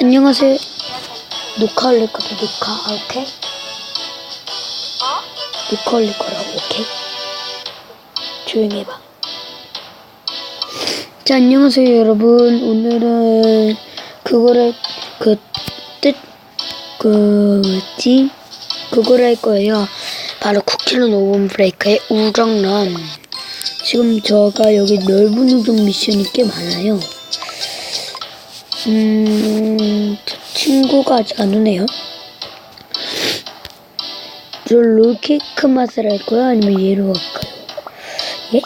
안녕하세요. 녹화 올릴 거다, 녹화. 아, 오케이? 녹화 올릴 거라고, 오케이? 조용히 해봐. 자, 안녕하세요, 여러분. 오늘은 그거를, 그, 뜻, 그, 뭐지? 그거를 할 거예요. 바로 쿠키런 오븐 브레이크의 우정런. 지금 저가 여기 넓은 우정 미션이 꽤 많아요. 음, 저 친구가 아직 안 오네요. 저 롤케이크 맛을 할까요? 아니면 얘로 할까요? 예?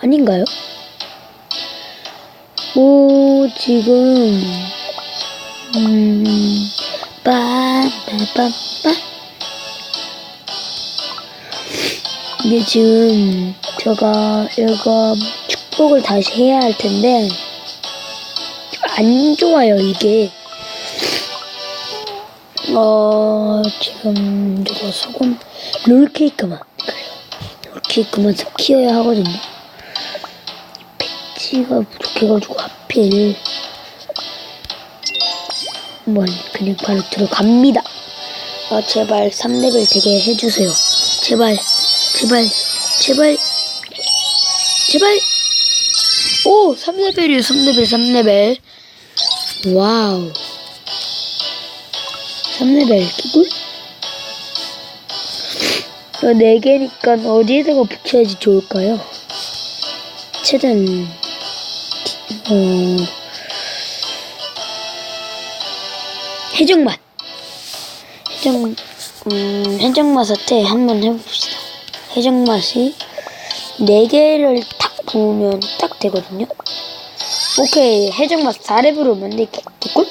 아닌가요? 오, 지금, 음, 빠빠빠빠. 이게 지금 제가 이거 축복을 다시 해야 할 텐데, 안 좋아요, 이게. 어, 지금 저거 소금, 롤케이크만. 그래요. 롤케이크만 싹 키워야 하거든요. 패치가 부족해가지고 하필. 한번 그냥 바로 들어갑니다. 아, 제발 3레벨 되게 해주세요. 제발, 제발, 제발, 제발. 오, 3레벨이에요, 3레벨, 3레벨. 와우. 3레벨 기굴? 어, 4개니까 어디에다가 붙여야지 좋을까요? 최대한, 어, 해적맛. 해적, 음, 해적맛한테 한번 해봅시다. 해적맛이 4개를 탁 부으면 딱 되거든요. 오케이 해적맛 4렙으로 만들기 개꿀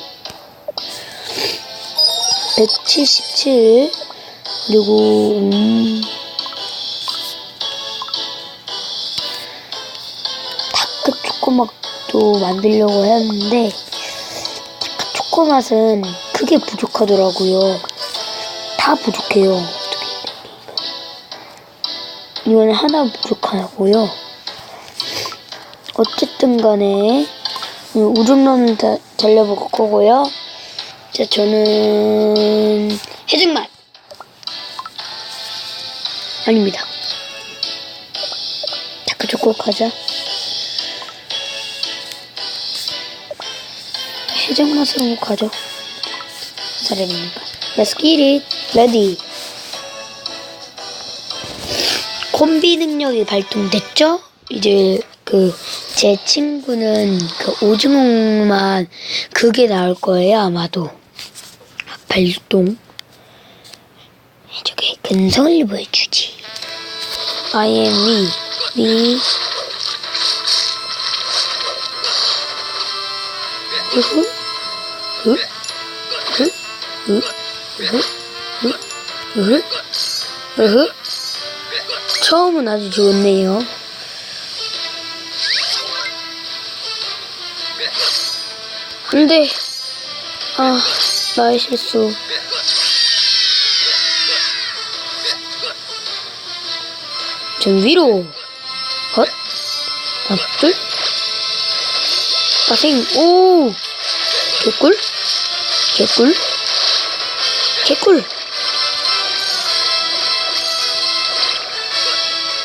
177 그리고 음, 다크 초코맛도 만들려고 했는데 다크 초코맛은 크게 부족하더라고요. 다 부족해요. 이건 하나 부족하고요. 어쨌든 간에 우중론 달려볼 거고요. 자, 저는 해적맛 아닙니다. 다크 초코 가자. 해적맛으로 가죠. 사람이니까. Let's get it. Ready. 콤비 능력이 발동됐죠? 이제 그 제 친구는 그 오징어만 그게 나올 거예요 아마도 발동 저게 근성을 보여주지 I am me me 으흐 으으으으으 으흐 처음은 아주 좋네요. 안 돼. 아, 나의 실수. 전 위로. 헛. 하나, 둘. 빠생. 오. 개꿀. 개꿀. 개꿀.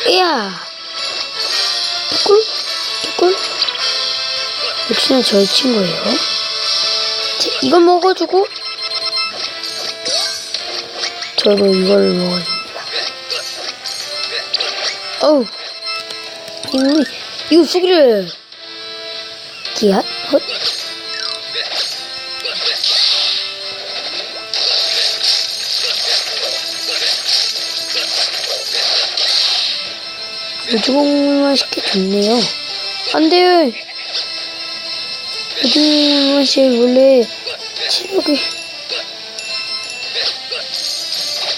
이야. 개꿀. 개꿀. 역시나 저의 친구예요. 자, 이거 먹어주고 저도 이걸 먹어줍니다. 어우, 이거 이거 수기를 기앗 헛. 오징어만 쉽게 좋네요. 안 돼! 오징어 맛이 원래 체력이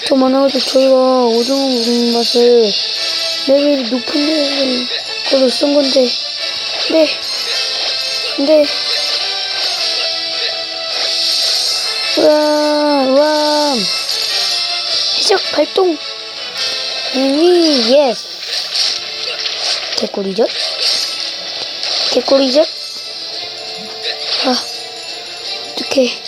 더 많아가지고 저희가 오징어 맛을 레벨이 높은 걸로 쓴 건데. 네. 근데 우와 우와. 해적 발동. 이 예스 개꿀이죠? 개꿀이죠? 아, 어떡해.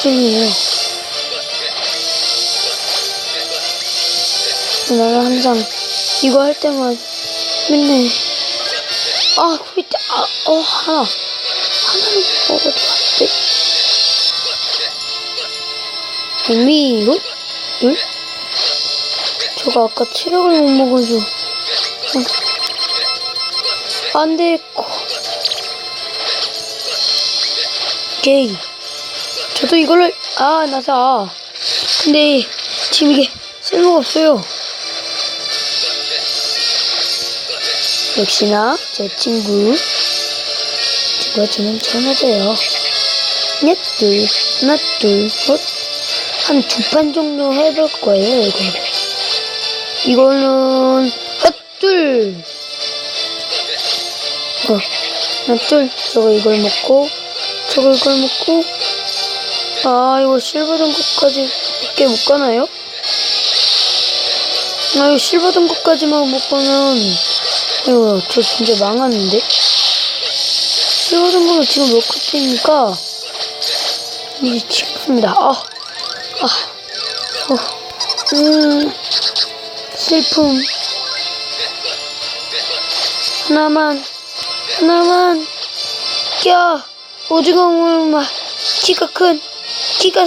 걱정이에요. 나는 항상 이거 할 때만 맨날 아, 거기 있다. 아, 어, 하나. 하나는 먹어도 안 돼. 이미 이거? 둘? 저가 아까 체력을 못 먹어서. 어. 안 돼. 코. 오 저도 이걸로, 아, 나사. 근데 지금 이게 쓸모가 없어요. 역시나 제 친구 친구가 저는 잘 맞아요. 넷, 둘, 하나, 둘, 셋. 한두 판 정도 해볼 거예요, 이거를. 이거는, 핫, 둘. 어, 하나, 둘. 저거 이걸 먹고, 저거 이걸 먹고. 아, 이거 실버 등급까지 밖에 못 가나요? 아, 이거 실버 등급까지만 못 가면, 이거 저 진짜 망하는데? 실버 등급은 지금 몇 컷입니까? 이제 싶습니다. 아, 아, 어, 음, 슬픔. 하나만, 하나만, 야, 오징어 물맛, 키가 큰, 키가,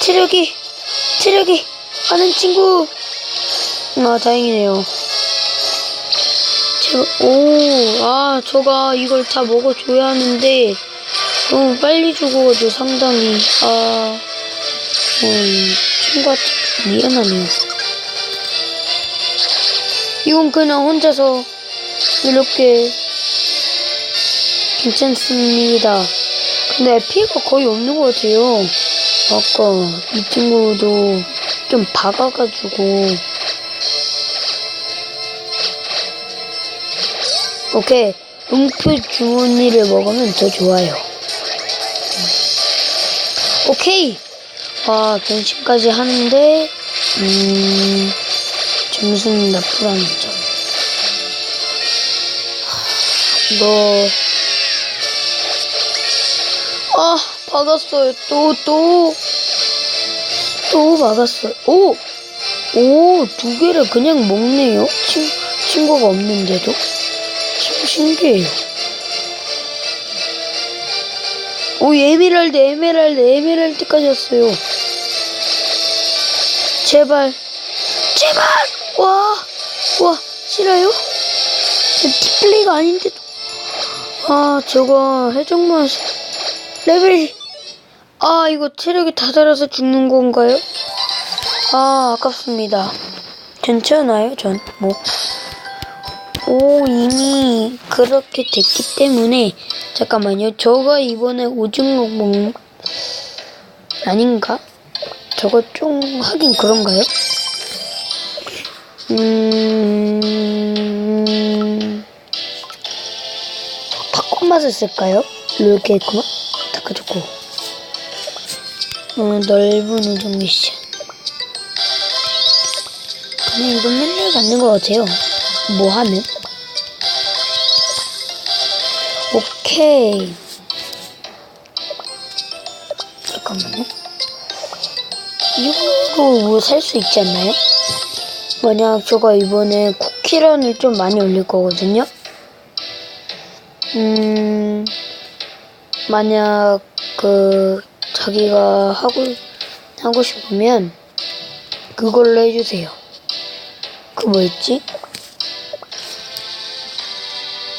체력이, 체력이 많은 친구. 아, 다행이네요. 제가, 오, 아, 저가 이걸 다 먹어줘야 하는데, 너무 빨리 죽어가지고 상당히, 아, 음, 친구한테 미안하네요. 이건 그냥 혼자서 이렇게 괜찮습니다. 근데 피해가 거의 없는 것 같아요. 아까 이 친구도 좀 박아가지고 오케이 음표 주머니를 먹으면 더 좋아요. 오케이 아 변신까지 하는데 음 점수는 나쁘다는 점. 하, 이거 박았어요 또 또 또 박았어요 오! 오, 두 개를 그냥 먹네요. 친, 친구가 없는데도. 참 신기해요. 오, 에메랄드, 에메랄드, 에메랄드까지 왔어요. 제발. 제발! 와, 와, 싫어요? 디플레이가 아닌데도. 아, 저거, 해적만, 레벨이. 아, 이거 체력이 다 자라서 죽는 건가요? 아, 아깝습니다. 괜찮아요, 전. 뭐. 오, 이미 그렇게 됐기 때문에. 잠깐만요. 저가 이번에 오징어 먹, 아닌가? 저거 좀 하긴 그런가요? 음, 팝콘 맛을 쓸까요? 이렇게 했구만. 닦아줬고. 어, 넓은 우정 미션. 그냥 이건 맨날 받는 것 같아요. 뭐 하면? 오케이. 잠깐만요. 이거로 뭐살 수 있지 않나요? 만약 저가 이번에 쿠키런을 좀 많이 올릴 거거든요. 음, 만약 그 자기가 하고 하고 싶으면 그걸로 해주세요. 그 뭐였지?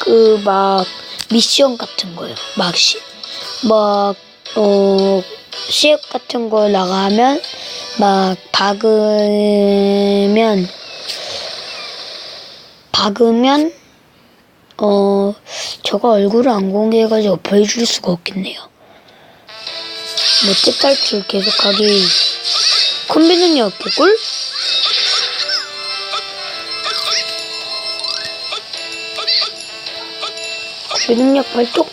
그 막 미션 같은 거요. 막 시, 막, 어, 시합 같은 거 나가면 막 박으면 박으면 어 저가 얼굴을 안 공개해가지고 보여줄 수가 없겠네요. 멋집 탈출 계속하기. 콤비 능력 개꿀? 콤비 능력 발동.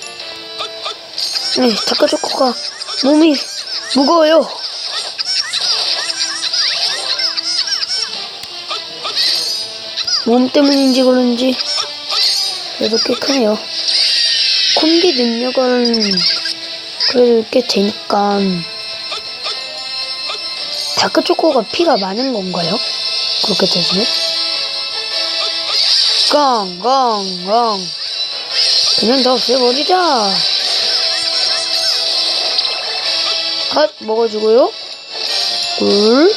네, 다카초코가 몸이 무거워요. 몸 때문인지 그런지 꽤 크네요. 콤비 능력은 그래도 꽤 되니까. 다크초코가 피가 많은 건가요? 그렇게 되시면? 깡깡깡 그냥 다 없애버리자. 핫 먹어주고요. 꿀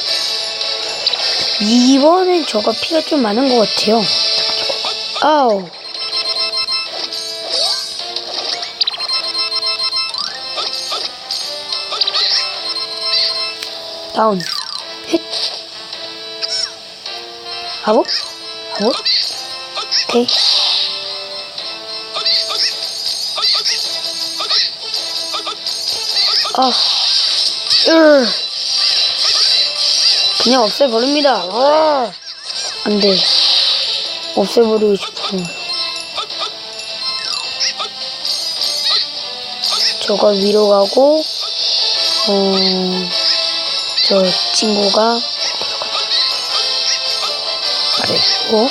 이번엔 저가 피가 좀 많은 것 같아요. 다크초코가 아우 다운. 힛 하고 하고 오케이 아 으. 그냥 없애버립니다. 아. 안돼. 없애버리고 싶어요 저가 위로 가고 어... 저 친구가 아래고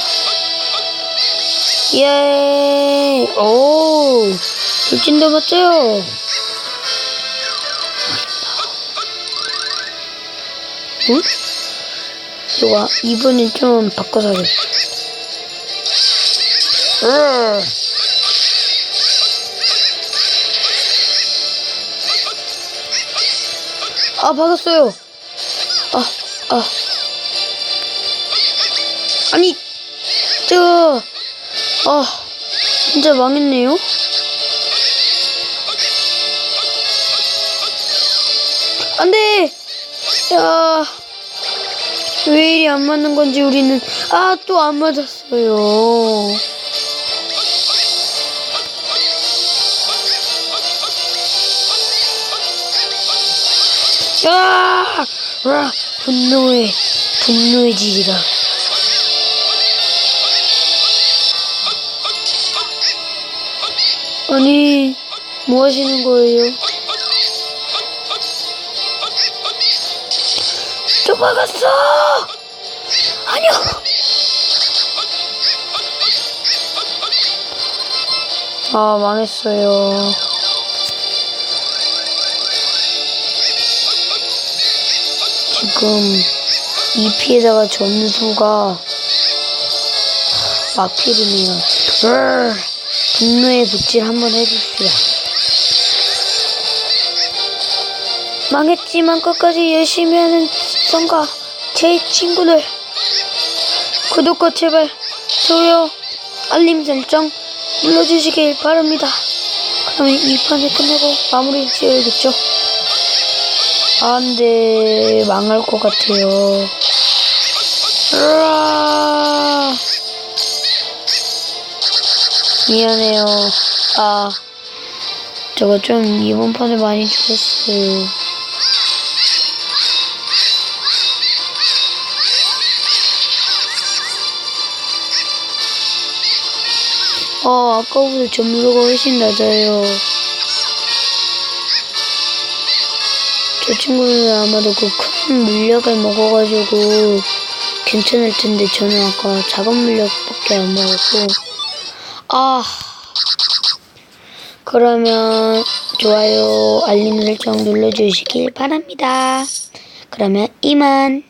예, 오, 돌진도 맞죠? 응? 이거 이번엔 좀 바꿔서 하자. 으. 아, 받았어요. 아, 아. 아니, 저, 아, 진짜 망했네요. 안 돼! 야, 왜 이리 안 맞는 건지 우리는, 아, 또 안 맞았어요. 야! 와, 분노의, 분노의 질이다. 아니, 뭐 하시는 거예요? 또 막았어! 아니요! 아, 망했어요. 지금 이 피에다가 점수가 막히르네요. 으, 분노의 붓질 한번 해줍시다. 망했지만 끝까지 열심히 하는 성가 제 친구들 구독과 제발 좋아요 알림 설정 눌러주시길 바랍니다. 그러면 이 판을 끝내고 마무리 지어야겠죠. 안 돼 망할 것 같아요. 으아 미안해요. 아 저거 좀 이번 판에 많이 죽었어요. 어, 아까보다 점수가 훨씬 낮아요. 저 친구는 아마도 그 큰 물약을 먹어가지고 괜찮을 텐데 저는 아까 작은 물약밖에 안 먹었고 아 그러면 좋아요 알림 설정 눌러주시길 바랍니다. 그러면 이만